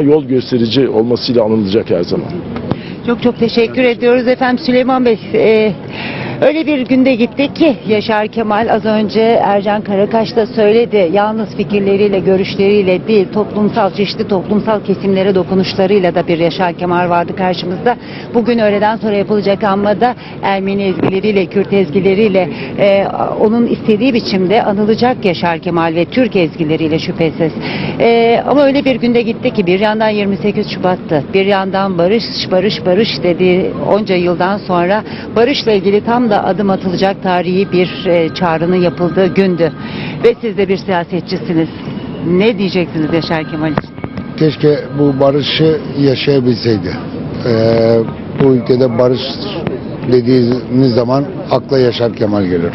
yol gösterici olmasıyla anılacak her zaman. Çok çok teşekkür ediyoruz efendim Süleyman Bey. Ee, öyle bir günde gittik ki Yaşar Kemal az önce Ercan Karakaş da söyledi. Yalnız fikirleriyle, görüşleriyle değil, toplumsal, çeşitli toplumsal kesimlere dokunuşlarıyla da bir Yaşar Kemal vardı karşımızda. Bugün öğleden sonra yapılacak anmada Ermeni ezgileriyle, Kürt ezgileriyle e, onun istediği biçimde anılacak Yaşar Kemal ve Türk ezgileriyle şüphesiz. E, ama öyle bir günde gitti ki bir yandan 28 Şubat'tı. Bir yandan barış, barış, barış dediği onca yıldan sonra barışla ilgili tam da adım atılacak tarihi bir e, çağrının yapıldığı gündü. Ve siz de bir siyasetçisiniz. Ne diyeceksiniz Yaşar Kemal için? Keşke bu barışı yaşayabilseydi. Ee, bu ülkede barış dediğimiz zaman akla Yaşar Kemal gelir.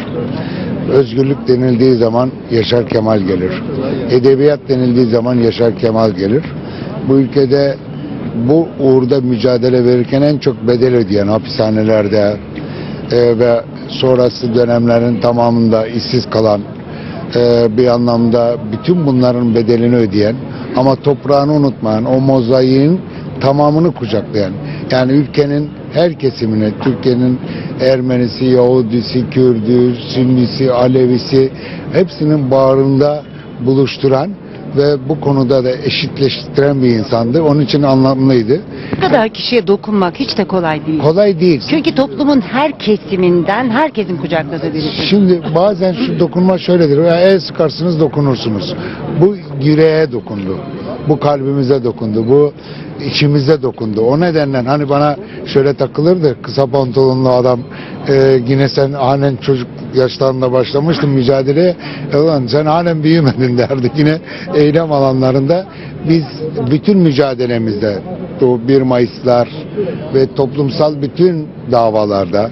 Özgürlük denildiği zaman Yaşar Kemal gelir. Edebiyat denildiği zaman Yaşar Kemal gelir. Bu ülkede bu uğurda mücadele verirken en çok bedel ödeyen hapishanelerde e, ve sonrası dönemlerin tamamında işsiz kalan e, bir anlamda bütün bunların bedelini ödeyen ama toprağını unutmayan o mozaiğin tamamını kucaklayan yani ülkenin her kesimini Türkiye'nin Ermenisi, Yahudisi, Kürdü, Sünnisi, Alevisi hepsinin bağrında buluşturan ve bu konuda da eşitleştiren bir insandı. Onun için anlamlıydı. Bu kadar kişiye dokunmak hiç de kolay değil. Kolay değil. Çünkü toplumun her kesiminden herkesin kucakladığı birisi. Şimdi bazen şu dokunma şöyledir. El sıkarsınız dokunursunuz. Bu yüreğe dokundu. Bu kalbimize dokundu. Bu içimize dokundu. O nedenle hani bana şöyle takılırdı. Kısa pantolonlu adam e, yine sen halen çocuk yaşlarında başlamıştın mücadeleye. E ulan sen halen büyümedin derdi. Yine eylem alanlarında biz bütün mücadelemizde o 1 Mayıslar ve toplumsal bütün davalarda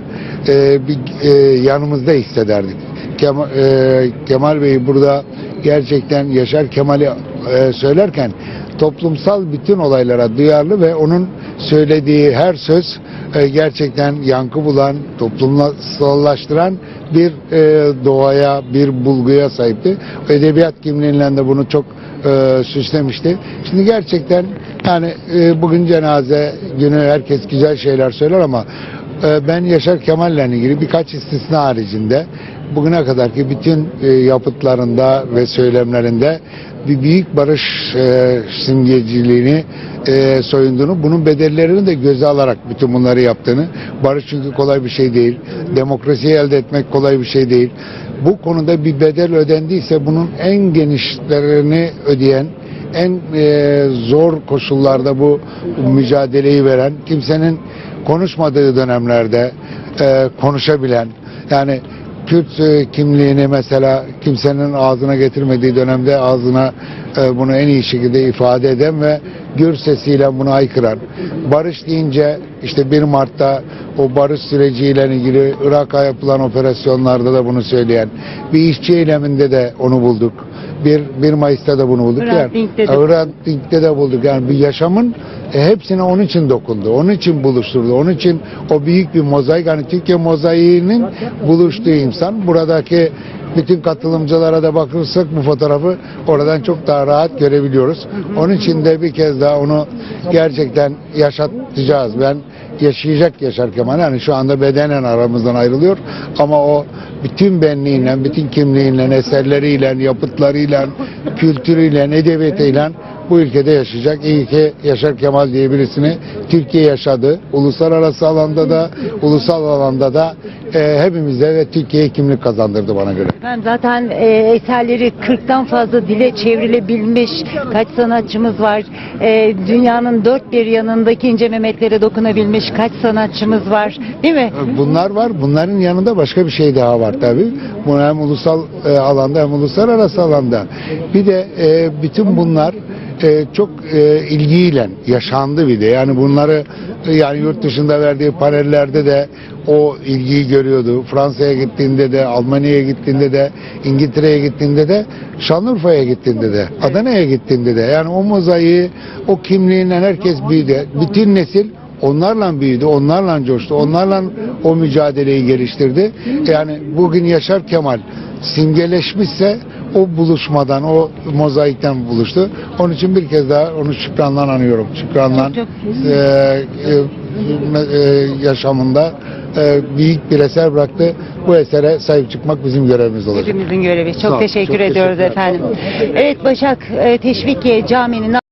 e, bir, e, yanımızda hissederdik. Kemal, e, Kemal Bey burada gerçekten Yaşar Kemal'i e, söylerken toplumsal bütün olaylara duyarlı ve onun söylediği her söz e, gerçekten yankı bulan, toplumsallaştıran bir e, doğaya, bir bulguya sahipti. Edebiyat kimliğiyle de bunu çok e, süslemişti. Şimdi gerçekten yani e, bugün cenaze günü herkes güzel şeyler söyler ama ben Yaşar Kemal'le ilgili birkaç istisna haricinde bugüne kadarki bütün e, yapıtlarında ve söylemlerinde bir büyük barış e, simgeciliğini e, soyunduğunu, bunun bedellerini de göze alarak bütün bunları yaptığını, barış çünkü kolay bir şey değil, demokrasiyi elde etmek kolay bir şey değil. Bu konuda bir bedel ödendiyse bunun en genişlerini ödeyen, en zor koşullarda bu mücadeleyi veren, kimsenin konuşmadığı dönemlerde e, konuşabilen, yani Kürt e, kimliğini mesela kimsenin ağzına getirmediği dönemde ağzına e, bunu en iyi şekilde ifade eden ve gür sesiyle bunu aykıran. Barış deyince işte 1 Mart'ta o barış süreciyle ilgili Irak'a yapılan operasyonlarda da bunu söyleyen bir işçi eyleminde de onu bulduk. 1, 1 Mayıs'ta da bunu bulduk. Hrant yani, Dink'te de. De bulduk. Yani bir yaşamın e, hepsine onun için dokundu. Onun için buluşturdu. Onun için o büyük bir mozaik. Hani Türkiye mozaiğinin buluştuğu insan. Buradaki bütün katılımcılara da bakırsak bu fotoğrafı oradan çok daha rahat görebiliyoruz. Onun için de bir kez daha onu gerçekten yaşatacağız. Ben yaşayacak Yaşar Kemal. Yani şu anda bedenen aramızdan ayrılıyor. Ama o bütün benliğiyle, bütün kimliğiyle, eserleriyle, yapıtlarıyla, kültürüyle, edebiyatıyla bu ülkede yaşayacak. İyi ki Yaşar Kemal diye birisini Türkiye yaşadı. Uluslararası alanda da, ulusal alanda da e, hepimize ve Türkiye'ye kimlik kazandırdı bana göre. Efendim zaten e, eserleri 40'tan fazla dile çevrilebilmiş kaç sanatçımız var. E, dünyanın dört bir yanındaki ince Mehmetlere dokunabilmiş kaç sanatçımız var. Değil mi? Bunlar var. Bunların yanında başka bir şey daha var tabii. Bu hem ulusal e, alanda hem uluslararası alanda. Bir de e, bütün bunlar e, çok e, ilgiyle yaşandı bir de. Yani bunları e, yani yurt dışında verdiği panellerde de o ilgiyi görüyordu. Fransa'ya gittiğinde de, Almanya'ya gittiğinde de, İngiltere'ye gittiğinde de, Şanlıurfa'ya gittiğinde de, Adana'ya gittiğinde de. Yani o mozaiği, o kimliğinden herkes büyüdü. Bütün nesil onlarla büyüdü, onlarla coştu, onlarla o mücadeleyi geliştirdi. Yani bugün Yaşar Kemal simgeleşmişse o buluşmadan, o mozaikten buluştu. Onun için bir kez daha onu şükranla anıyorum. Şükranla e, e, e, yaşamında e, büyük bir eser bıraktı. Bu esere sahip çıkmak bizim görevimiz olacak. Hepimizin görevi. Çok Sağ teşekkür çok ediyoruz efendim. Evet Başak e, Teşvikiye Camii'nin